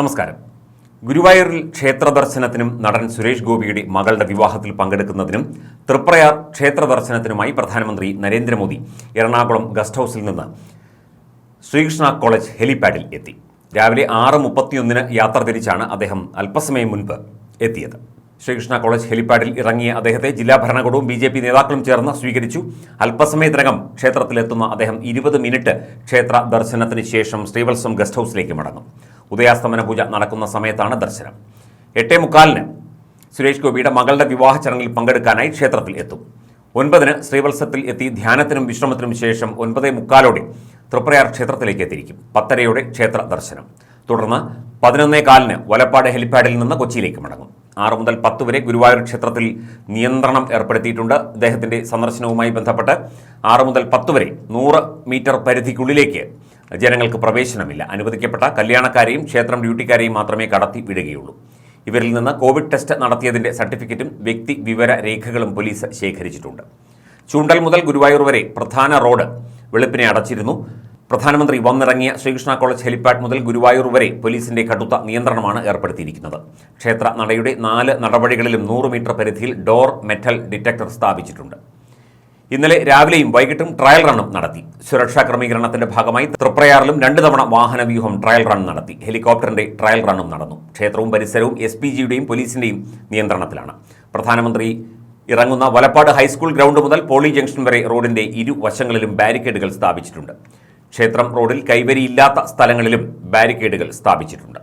നമസ്കാരം. ഗുരുവായൂരിൽ ക്ഷേത്ര ദർശനത്തിനും നടൻ സുരേഷ് ഗോപിയുടെ മകളുടെ വിവാഹത്തിൽ പങ്കെടുക്കുന്നതിനും തൃപ്രയാർ ക്ഷേത്ര ദർശനത്തിനുമായി പ്രധാനമന്ത്രി നരേന്ദ്രമോദി എറണാകുളം ഗസ്റ്റ് ഹൗസിൽ നിന്ന് ശ്രീകൃഷ്ണ കോളേജ് ഹെലിപാഡിൽ എത്തി. രാവിലെ ആറ് മുപ്പത്തിയൊന്നിന് യാത്ര തിരിച്ചാണ് അദ്ദേഹം അല്പസമയം മുൻപ് എത്തിയത്. ശ്രീകൃഷ്ണ കോളേജ് ഹെലിപാഡിൽ ഇറങ്ങിയ അദ്ദേഹത്തെ ജില്ലാ ഭരണകൂടവും ബി ജെ പി നേതാക്കളും ചേർന്ന് സ്വീകരിച്ചു. അല്പസമയത്തിനകം ക്ഷേത്രത്തിലെത്തുന്ന അദ്ദേഹം ഇരുപത് മിനിറ്റ് ക്ഷേത്ര ദർശനത്തിന് ശേഷം ശ്രീവത്സം ഗസ്റ്റ് ഹൗസിലേക്ക് മടങ്ങും. ഉദയാസ്തമന പൂജ നടക്കുന്ന സമയത്താണ് ദർശനം. എട്ടേ മുക്കാലിന് സുരേഷ് ഗോപിയുടെ മകളുടെ വിവാഹ ചടങ്ങിൽ പങ്കെടുക്കാനായി ക്ഷേത്രത്തിൽ എത്തും. ഒൻപതിന് ശ്രീവത്സത്തിൽ എത്തി ധ്യാനത്തിനും വിശ്രമത്തിനും ശേഷം ഒൻപതേ മുക്കാലോടെ തൃപ്രയാർ ക്ഷേത്രത്തിലേക്ക് എത്തിയിരിക്കും. പത്തരയോടെ ക്ഷേത്ര ദർശനം. തുടർന്ന് പതിനൊന്നേ കാലിന് വലപ്പാട് ഹെലിപ്പാഡിൽ നിന്ന് കൊച്ചിയിലേക്ക് മടങ്ങും. ആറ് മുതൽ പത്ത് വരെ ഗുരുവായൂർ ക്ഷേത്രത്തിൽ നിയന്ത്രണം ഏർപ്പെടുത്തിയിട്ടുണ്ട്. അദ്ദേഹത്തിന്റെ സന്ദർശനവുമായി ബന്ധപ്പെട്ട് ആറ് മുതൽ പത്ത് വരെ നൂറ് മീറ്റർ പരിധിക്കുള്ളിലേക്ക് ജനങ്ങൾക്ക് പ്രവേശനമില്ല. അനുവദിക്കപ്പെട്ട കല്യാണക്കാരെയും ക്ഷേത്രം ഡ്യൂട്ടിക്കാരെയും മാത്രമേ കടത്തി വിടുകയുള്ളൂ. ഇവരിൽ നിന്ന് കോവിഡ് ടെസ്റ്റ് നടത്തിയതിന്റെ സർട്ടിഫിക്കറ്റും വ്യക്തി വിവര രേഖകളും പോലീസ് ശേഖരിച്ചിട്ടുണ്ട്. ചൂണ്ടൽ മുതൽ ഗുരുവായൂർ വരെ പ്രധാന റോഡ് വെളുപ്പിനെ അടച്ചിരുന്നു. പ്രധാനമന്ത്രി വന്നിറങ്ങിയ ശ്രീകൃഷ്ണ കോളേജ് ഹെലിപ്പാഡ് മുതൽ ഗുരുവായൂർ വരെ പോലീസിന്റെ കടുത്ത നിയന്ത്രണമാണ് ഏർപ്പെടുത്തിയിരിക്കുന്നത്. ക്ഷേത്ര നടയുടെ നാല് നടപടികളിലും നൂറ് മീറ്റർ പരിധിയിൽ ഡോർ മെറ്റൽ ഡിറ്റക്ടർ സ്ഥാപിച്ചിട്ടുണ്ട്. ഇന്നലെ രാവിലെയും വൈകിട്ടും ട്രയൽ റണ്ണും നടത്തി. സുരക്ഷാ ക്രമീകരണത്തിന്റെ ഭാഗമായി തൃപ്രയാറിലും രണ്ട് തവണ വാഹനവ്യൂഹം ട്രയൽ റൺ നടത്തി. ഹെലികോപ്റ്ററിന്റെ ട്രയൽ റണ്ണും നടന്നു. ക്ഷേത്രവും പരിസരവും എസ് പി ജിയുടെയും പോലീസിന്റെയും നിയന്ത്രണത്തിലാണ്. പ്രധാനമന്ത്രി ഇറങ്ങുന്ന വലപ്പാട് ഹൈസ്കൂൾ ഗ്രൗണ്ട് മുതൽ പോളി ജംഗ്ഷൻ വരെ റോഡിന്റെ ഇരുവശങ്ങളിലും ബാരിക്കേഡുകൾ സ്ഥാപിച്ചിട്ടുണ്ട്. ക്ഷേത്രം റോഡിൽ കൈവരിയില്ലാത്ത സ്ഥലങ്ങളിലും ബാരിക്കേഡുകൾ സ്ഥാപിച്ചിട്ടുണ്ട്.